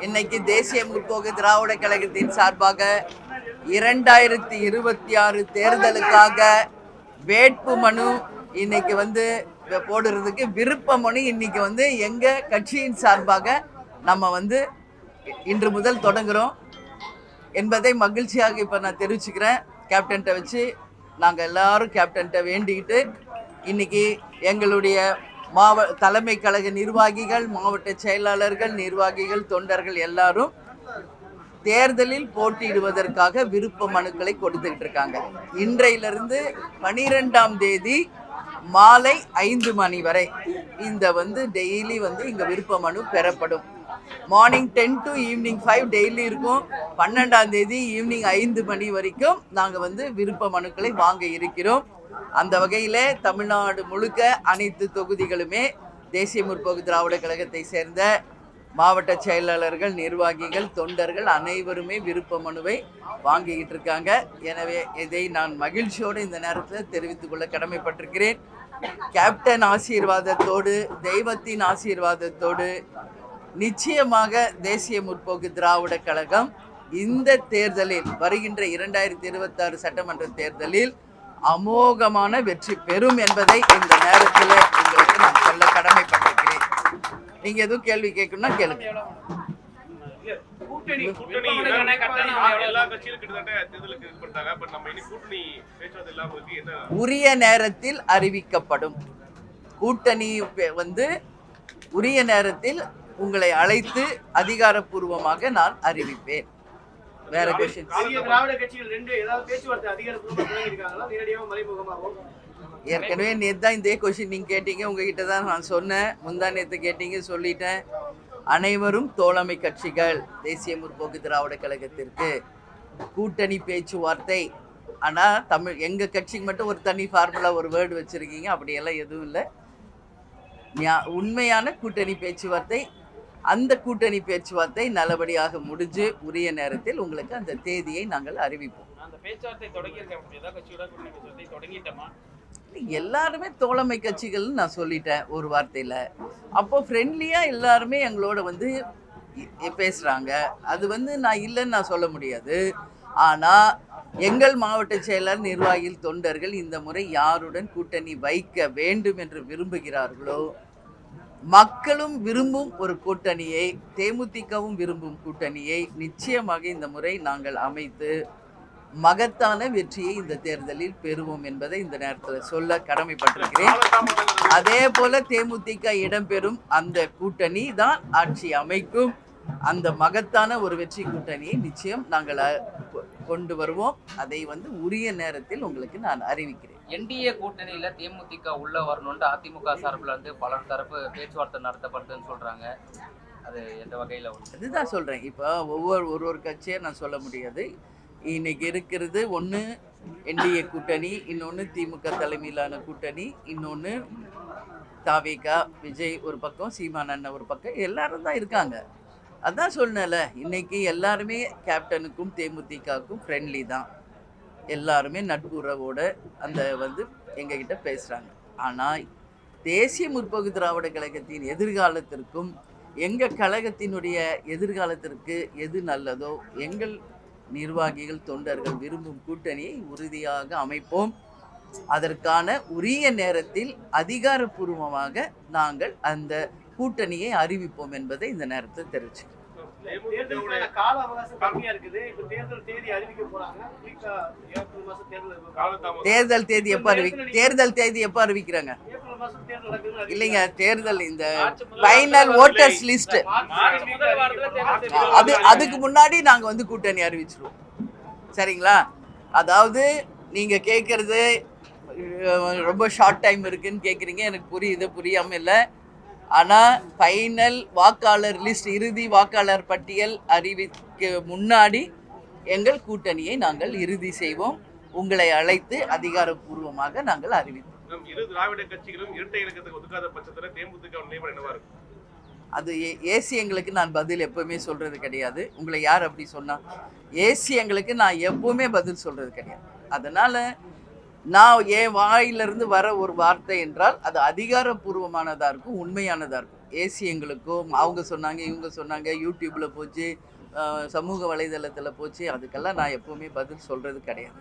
இன்னைக்கு தேசிய முற்போக்கு திராவிட கழகத்தின் சார்பாக இரண்டாயிரத்தி இருபத்தி ஆறு தேர்தலுக்காக வேட்பு மனு இன்னைக்கு வந்து போடுறதுக்கு விருப்ப மனு இன்னைக்கு வந்து எங்க கட்சியின் சார்பாக நம்ம வந்து இன்று முதல் தொடங்குறோம் என்பதை மகிழ்ச்சியாக இப்போ நான் தெரிவிச்சுக்கிறேன். கேப்டன்கிட்ட வச்சு நாங்கள் எல்லாரும் கேப்டன்கிட்ட வேண்டிக்கிட்டு இன்னைக்கு எங்களுடைய மாவ தலைமை கழக நிர்வாகிகள் மாவட்ட செயலாளர்கள் நிர்வாகிகள் தொண்டர்கள் எல்லாரும் தேர்தலில் போட்டியிடுவதற்காக விருப்ப மனுக்களை கொடுத்துக்கிட்டு இருக்காங்க. இன்றையிலிருந்து பனிரெண்டாம் தேதி மாலை ஐந்து மணி வரை இந்த வந்து டெய்லி வந்து இங்கே விருப்ப மனு பெறப்படும். Morning ten to evening five daily இருக்கும். பன்னெண்டாம் தேதி ஈவினிங் ஐந்து மணி வரைக்கும் நாங்கள் வந்து விருப்ப மனுக்களை வாங்க இருக்கிறோம். அந்த வகையில் தமிழ்நாடு முழுக்க அனைத்து தொகுதிகளுமே தேசிய முற்போக்கு திராவிட கழகத்தை சேர்ந்த மாவட்ட செயலாளர்கள் நிர்வாகிகள் தொண்டர்கள் அனைவருமே விருப்ப மனுவை வாங்கிக்கிட்டு இருக்காங்க. எனவே இதை நான் மகிழ்ச்சியோடு இந்த நேரத்தில் தெரிவித்துக் கொள்ள கடமைப்பட்டிருக்கிறேன். கேப்டன் ஆசீர்வாதத்தோடு தெய்வத்தின் ஆசீர்வாதத்தோடு நிச்சயமாக தேசிய முற்போக்கு திராவிட கழகம் இந்த தேர்தலில் வருகின்ற இரண்டாயிரத்தி இருபத்தாறு சட்டமன்ற தேர்தலில் அமோகமான வெற்றி பெறும் என்பதை இந்த நேரத்தில் உங்களுக்கு நான் சொல்ல கடமைப்பட்டிருக்கிறேன். நீங்க எதுவும் கேள்வி கேட்கணும்னா கேளுங்க. உரிய நேரத்தில் அறிவிக்கப்படும். கூட்டணி பெ- வந்து உரிய நேரத்தில் உங்களை அழைத்து அதிகாரப்பூர்வமாக நான் அறிவிப்பேன். வேற கொஸ்டின் திராவிட கட்சிகள் ரெண்டு ஏதாவது பேச்சுவார்த்தை அதிகாரப்பூர்வமா தொடங்கியிருக்காங்களா நேரடியாக மறைமுகமாகவும் ஏற்கனவே நேற்று தான் இதே கொஸ்டின் நீங்கள் கேட்டீங்க. உங்ககிட்ட தான் நான் சொன்னேன். முந்தா நேற்று கேட்டீங்க சொல்லிட்டேன். அனைவரும் தோழமை கட்சிகள் தேசிய முற்போக்கு திராவிட கழகத்திற்கு கூட்டணி பேச்சுவார்த்தை. ஆனால் தமிழ் எங்கள் கட்சிக்கு மட்டும் ஒரு தனி ஃபார்முலா ஒரு வேர்டு வச்சுருக்கீங்க. அப்படியெல்லாம் எதுவும் இல்லை. உண்மையான கூட்டணி பேச்சுவார்த்தை. அந்த கூட்டணி பேச்சுவார்த்தை நல்லபடியாக முடிஞ்சு உரிய நேரத்தில் உங்களுக்கு அந்த தேதியை நாங்கள் அறிவிப்போம். அந்த பேச்சுவார்த்தை தொடங்கி இருக்க ஏதாவது கட்சியோட கூட்டணி பேச்சுவார்த்தை தொடங்கிட்டோமா? எல்லாருமே தோழமை கட்சிகள்னு நான் சொல்லிட்டேன் ஒரு வார்த்தையில். அப்போ ஃப்ரெண்ட்லியாக எல்லாருமே எங்களோட வந்து பேசுகிறாங்க அது வந்து நான் இல்லைன்னு நான் சொல்ல முடியாது. ஆனால் எங்கள் மாவட்ட செயலர் நிர்வாகிகள் தொண்டர்கள் இந்த முறை யாருடன் கூட்டணி வைக்க வேண்டும் என்று விரும்புகிறார்களோ மக்களும் விரும்பும் ஒரு கூட்டணியை தேமுதிகவும் விரும்பும் கூட்டணியை நிச்சயமாக இந்த முறை நாங்கள் அமைத்து மகத்தான வெற்றியை இந்த தேர்தலில் பெறுவோம் என்பதை இந்த நேரத்தில் சொல்ல கடமைப்பட்டிருக்கிறேன். அதே போல தேமுதிக இடம்பெறும் அந்த கூட்டணி தான் ஆட்சி அமைக்கும். அந்த மகத்தான ஒரு வெற்றி கூட்டணியை நிச்சயம் நாங்கள் கொண்டு வருவோம். அதை வந்து உரிய நேரத்தில் உங்களுக்கு நான் அறிவிக்கிறேன். என்டிஏ கூட்டணியில தேமுதிக உள்ள வரணும்னு அதிமுக சார்பில் வந்து பலர் தரப்பு பேச்சுவார்த்தை நடத்தப்படுதுன்னு சொல்றாங்க. அது எந்த வகையில? அதுதான் சொல்கிறேன் இப்போ ஒவ்வொரு ஒரு ஒரு கட்சியை நான் சொல்ல முடியாது. இன்னைக்கு இருக்கிறது ஒன்று என்டிஏ கூட்டணி இன்னொன்று திமுக தலைமையிலான கூட்டணி இன்னொன்று தாவேகா விஜய் ஒரு பக்கம் சீமான் அண்ணன் ஒரு பக்கம் எல்லாரும் தான் இருக்காங்க. அதான் சொன்னல இன்னைக்கு எல்லாருமே கேப்டனுக்கும் தேமுதிகவுக்கும் ஃப்ரெண்ட்லி தான். எல்லாருமே நட்புறவோட அந்த வந்து எங்ககிட்ட பேசுகிறாங்க ஆனால் தேசிய முற்போக்கு திராவிட கழகத்தின் எதிர்காலத்திற்கும் எங்கள் கழகத்தினுடைய எதிர்காலத்திற்கு எது நல்லதோ எங்கள் நிர்வாகிகள் தொண்டர்கள் விரும்பும் கூட்டணியை உறுதியாக அமைப்போம். அதற்கான உரிய நேரத்தில் அதிகாரப்பூர்வமாக நாங்கள் அந்த கூட்டணியை அறிவிப்போம் என்பதை இந்த நேரத்தில் தெரிவிச்சுக்கிறேன். தேர்தலுக்கான கால அவகாசம் கம்மியா இருக்குது. இப்ப தேர்தல் தேதி அறிவிக்க போறாங்க. குறிப்பா ஏப்ரல் மாசம் தேர்தல் இருக்கு. காலதாமதம். தேர்தல் தேதி எப்போ அறிவி தேர்தல் தேதி எப்போ அறிவிக்கிறாங்க? ஏப்ரல் மாசம் தேர்தல் நடக்குதுன்னு இல்லைங்க தேர்தல் இந்த ஃபைனல் ஓட்டர்ஸ் லிஸ்ட் அது அதுக்கு முன்னாடி நாங்கள் வந்து கூட்டணி அறிவிச்சிருவோம். சரிங்களா? அதாவது நீங்கள் கேட்குறது ரொம்ப ஷார்ட் டைம் இருக்குன்னு கேட்குறீங்க எனக்கு புரியுது புரியாமல் இல்லை. ஆனால் ஃபைனல் வாக்காளர் லிஸ்ட் இறுதி வாக்காளர் பட்டியல் அறிவிக்க முன்னாடி எங்கள் கூட்டணியை நாங்கள் இறுதி செய்வோம். உங்களை அழைத்து அதிகாரப்பூர்வமாக நாங்கள் அறிவிப்போம். நம் இரு திராவிட கட்சிகளும் இரட்டை இலக்கத்துக்கு ஒதுக்காத பட்சத்துல தேமுதிக நிலைமை என்னவா இருக்கும்? அது ஏ- ஏசி எங்களுக்கு நான் பதில் எப்பவுமே சொல்றது கிடையாது. உங்களை யார் அப்படி சொன்னா? ஏசி எங்களுக்கு நான் எப்பவுமே பதில் சொல்றது கிடையாது. அதனால நான் என் வாயிலிருந்து வர ஒரு வார்த்தை என்றால் அது அதிகாரப்பூர்வமானதாக இருக்கும் உண்மையானதாக இருக்கும். ஏசி எங்களுக்கும் அவங்க சொன்னாங்க இவங்க சொன்னாங்க யூடியூப்பில் போச்சு சமூக வலைதளத்தில் போச்சு அதுக்கெல்லாம் நான் எப்போவுமே பதில் சொல்கிறது கிடையாது.